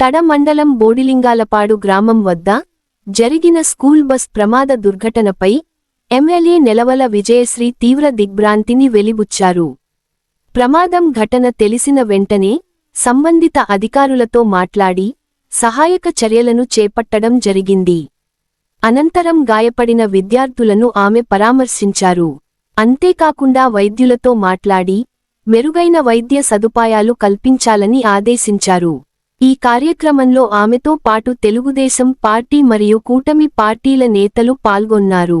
తడ మండలం బోడిలింగాలపాడు గ్రామం వద్ద జరిగిన స్కూల్ బస్ ప్రమాద దుర్ఘటనపై ఎమ్మెల్యే నెలవల విజయశ్రీ తీవ్ర దిగ్భ్రాంతిని వెలిబుచ్చారు. ప్రమాదం ఘటన తెలిసిన వెంటనే సంబంధిత అధికారులతో మాట్లాడి సహాయక చర్యలను చేపట్టడం జరిగింది. అనంతరం గాయపడిన విద్యార్థులను ఆమె పరామర్శించారు. అంతేకాకుండా వైద్యులతో మాట్లాడి మెరుగైన వైద్య సదుపాయాలు కల్పించాలని ఆదేశించారు. ఈ కార్యక్రమంలో ఆమెతో పాటు తెలుగుదేశం పార్టీ మరియు కూటమి పార్టీల నేతలు పాల్గొన్నారు.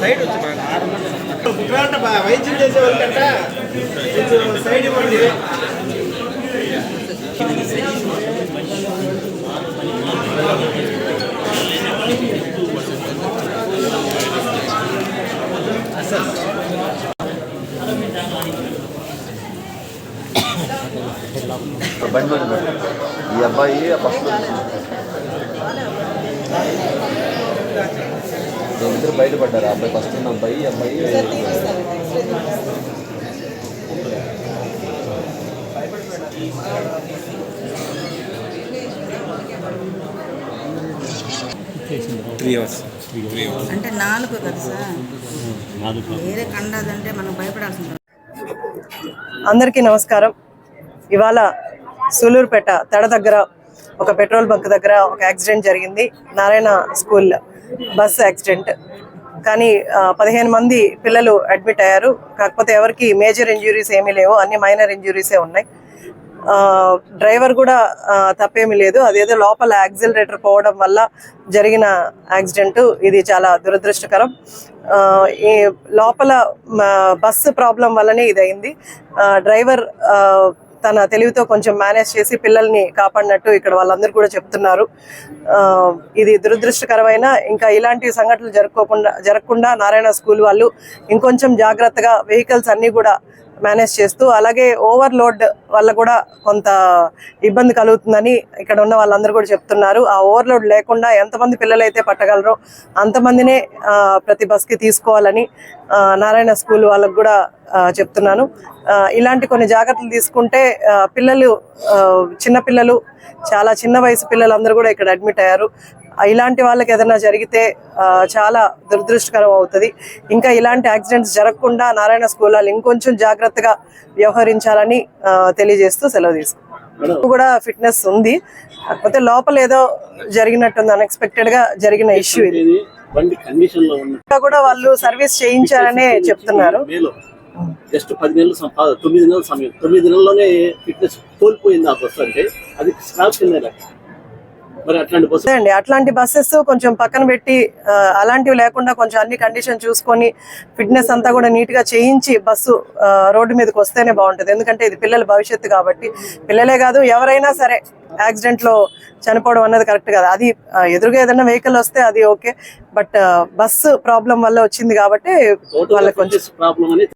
సైడ్ వచ్చి బాగా. వైద్యం చేసే వాళ్ళకంట సైడ్ ఇవ్వండి. బండి. ఈ అబ్బాయి ఫస్ట్ ఇద్దరు బయటపడ్డారు. అబ్బాయి ఫస్ట్ ఉన్న అబ్బాయి అబ్బాయి అంటే నాలుగు కదా సార్? వేరే కండదంటే మనం భయపడాల్సింది అందరికీ నమస్కారం. ఇవాళ సూలూరుపేట తడ దగ్గర ఒక పెట్రోల్ బంక్ దగ్గర ఒక యాక్సిడెంట్ జరిగింది. Narayana school bus accident. కానీ పదిహేను మంది పిల్లలు అడ్మిట్ అయ్యారు. కాకపోతే ఎవరికి మేజర్ ఇంజ్యూరీస్ ఏమీ లేవు. అన్ని మైనర్ ఇంజ్యూరీసే ఉన్నాయి. డ్రైవర్ కూడా తప్పేమీ లేదు. అదేదో లోపల యాక్సిలరేటర్ పోవడం వల్ల జరిగిన యాక్సిడెంట్. ఇది చాలా దురదృష్టకరం. ఈ లోపల బస్సు ప్రాబ్లం వల్లనే ఇది అయింది డ్రైవర్ తన తెలివితో కొంచెం మేనేజ్ చేసి పిల్లల్ని కాపాడినట్టు ఇక్కడ వాళ్ళందరూ కూడా చెప్తున్నారు. ఆ, ఇది దురదృష్టకరమైన ఇంకా ఇలాంటి సంఘటనలు జరుపుకోకుండా జరగకుండా నారాయణ స్కూల్ వాళ్ళు ఇంకొంచెం జాగ్రత్తగా వెహికల్స్ అన్నీ కూడా మేనేజ్ చేస్తూ అలాగే ఓవర్లోడ్ వల్ల కూడా కొంత ఇబ్బంది కలుగుతుందని ఇక్కడ ఉన్న వాళ్ళందరూ కూడా చెప్తున్నారు. ఆ ఓవర్లోడ్ లేకుండా ఎంతమంది పిల్లలు అయితే పట్టగలరో అంతమందినే ప్రతి బస్కి తీసుకోవాలని నారాయణ స్కూల్ వాళ్ళకు కూడా చెప్తున్నాను. ఇలాంటి కొన్ని జాగ్రత్తలు తీసుకుంటే పిల్లలు చిన్నపిల్లలు చాలా చిన్న వయసు పిల్లలందరూ కూడా ఇక్కడ అడ్మిట్ అయ్యారు. ఇలాంటి వాళ్ళకి ఏదైనా జరిగితే చాలా దురదృష్టకరం అవుతుంది. ఇంకా ఇలాంటి యాక్సిడెంట్స్ జరగకుండా నారాయణ స్కూల్ వాళ్ళు ఇంకొంచెం జాగ్రత్తగా వ్యవహరించాలని తెలియజేస్తూ సెలవు తీసుకున్నాను కూడా ఫిట్నెస్ ఉంది. కాకపోతే లోపల ఏదో జరిగినట్టుంది అన్ఎక్స్పెక్టెడ్గా జరిగిన ఇష్యూ ఇది. ఇంకా కూడా వాళ్ళు సర్వీస్ చేయించారనే చెప్తున్నారు. జస్ట్ పది నెలల తొమ్మిది నెలల సమయం. తొమ్మిది నెలల్లోనే ఫిట్నెస్ కోల్పోయింది ఆ బస్సు అంటే. అది స్క్రాప్ కింద అండి అట్లాంటి బస్సెస్ కొంచెం పక్కన పెట్టి అలాంటివి లేకుండా కొంచెం అన్ని కండిషన్ చూసుకొని ఫిట్నెస్ అంతా కూడా నీట్గా చేయించి బస్సు రోడ్డు మీదకి వస్తేనే బాగుంటుంది. ఎందుకంటే ఇది పిల్లల భవిష్యత్తు కాబట్టి పిల్లలే కాదు ఎవరైనా సరే యాక్సిడెంట్లో చనిపోవడం అన్నది కరెక్ట్ కాదు. అది ఎదురుగా ఏదైనా వెహికల్ వస్తే అది ఓకే బట్ బస్సు ప్రాబ్లం వల్ల వచ్చింది కాబట్టి వాళ్ళకి కొంచెం